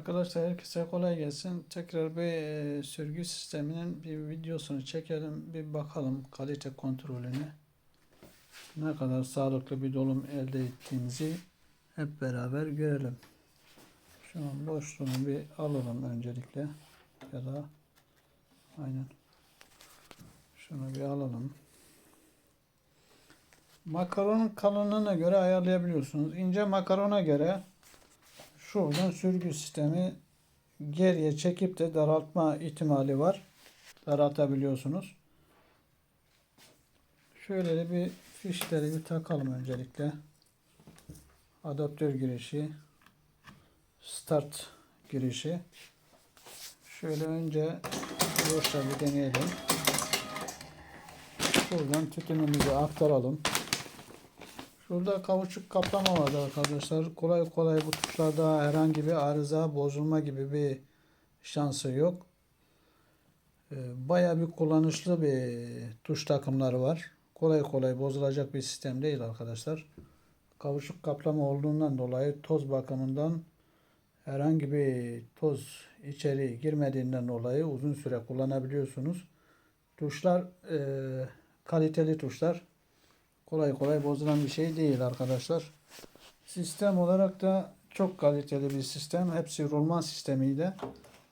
Arkadaşlar herkese kolay gelsin. Tekrar bir e, sürgü sisteminin bir videosunu çekelim. Bir bakalım kalite kontrolünü. Ne kadar sağlıklı bir dolum elde ettiğimizi hep beraber görelim. Şunun boşluğunu bir alalım öncelikle. Ya da aynen. Şunu bir alalım. Makaronun kalınlığına göre ayarlayabiliyorsunuz. İnce makarona göre şuradan sürgü sistemi geriye çekip de daraltma ihtimali var. Daraltabiliyorsunuz. Şöyle de bir fişleri bir takalım öncelikle. Adaptör girişi, start girişi. Şöyle önce boşta bir deneyelim. Buradan tütünümüzü aktaralım. Şurada kavuçuk kaplama vardı arkadaşlar. Kolay kolay bu tuşlarda herhangi bir arıza, bozulma gibi bir şansı yok. Ee, Bayağı bir kullanışlı bir tuş takımları var. Kolay kolay bozulacak bir sistem değil arkadaşlar. Kavuçuk kaplama olduğundan dolayı toz bakımından herhangi bir toz içeri girmediğinden dolayı uzun süre kullanabiliyorsunuz. Tuşlar e, kaliteli tuşlar kolay kolay bozulan bir şey değil arkadaşlar. Sistem olarak da çok kaliteli bir sistem. Hepsi rulman sistemiyle.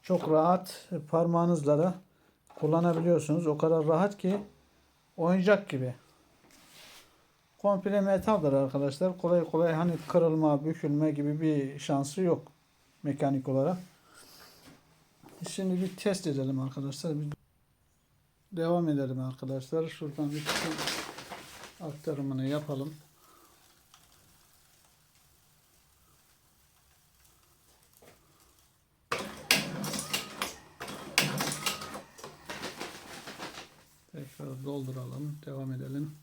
Çok rahat parmağınızla da kullanabiliyorsunuz. O kadar rahat ki oyuncak gibi. Komple metaldir arkadaşlar. Kolay kolay hani kırılma, bükülme gibi bir şansı yok mekanik olarak. Şimdi bir test edelim arkadaşlar. Bir devam edelim arkadaşlar. Şuradan bir aktarımını yapalım. Tekrar dolduralım. Devam edelim.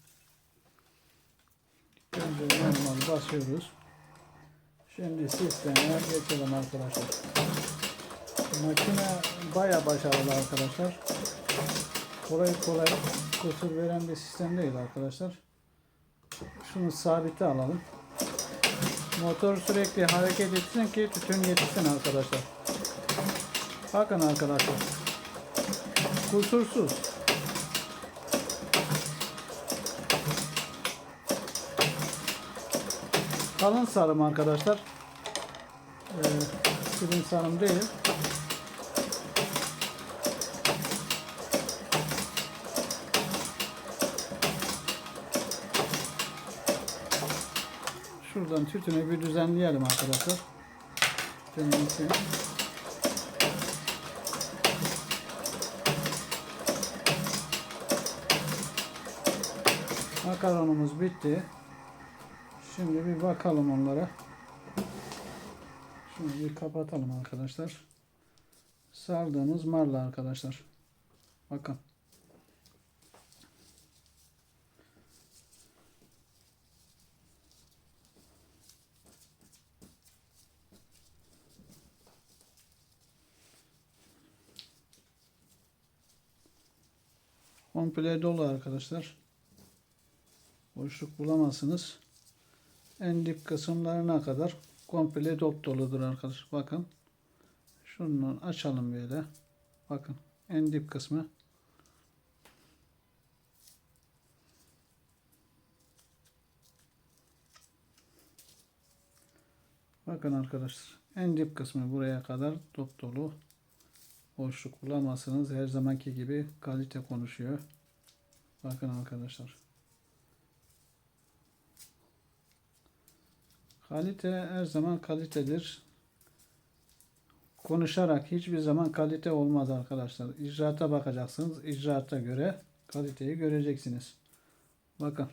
Önce normal basıyoruz. Şimdi sisteme geçelim arkadaşlar. Makine baya başarılı arkadaşlar. Kolay kolay kusur veren bir sistem değil arkadaşlar. Şunu sabite alalım. Motor sürekli hareket etsin ki tütün yetişsin arkadaşlar. Bakın arkadaşlar. Kusursuz. Kalın sarım arkadaşlar. Ee, sarım değil. Şuradan tütünü bir düzenleyelim arkadaşlar. Tütünün Makaronumuz bitti. Şimdi bir bakalım onlara. Şunu bir kapatalım arkadaşlar. Sardığımız marla arkadaşlar. Bakın. Komple dolu arkadaşlar. Boşluk bulamazsınız. En dip kısımlarına kadar komple dop doludur arkadaşlar. Bakın. Şunu açalım böyle. Bakın. En dip kısmı. Bakın arkadaşlar. En dip kısmı buraya kadar dop dolu. Boşluk bulamazsınız. Her zamanki gibi kalite konuşuyor. Bakın arkadaşlar. Kalite her zaman kalitedir. Konuşarak hiçbir zaman kalite olmaz arkadaşlar. İcraata bakacaksınız. İcraata göre kaliteyi göreceksiniz. Bakın.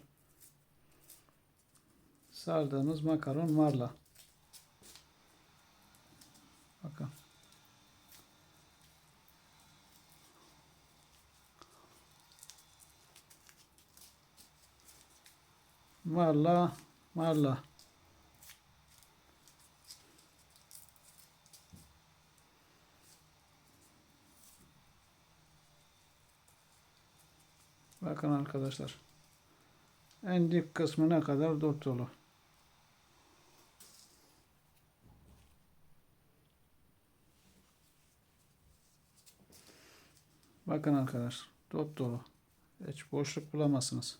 Sardığımız makaron marla. Bakın. Marla, marla. Bakın arkadaşlar. En dip kısmına kadar dop dolu. Bakın arkadaşlar. Dop dolu. Hiç boşluk bulamazsınız.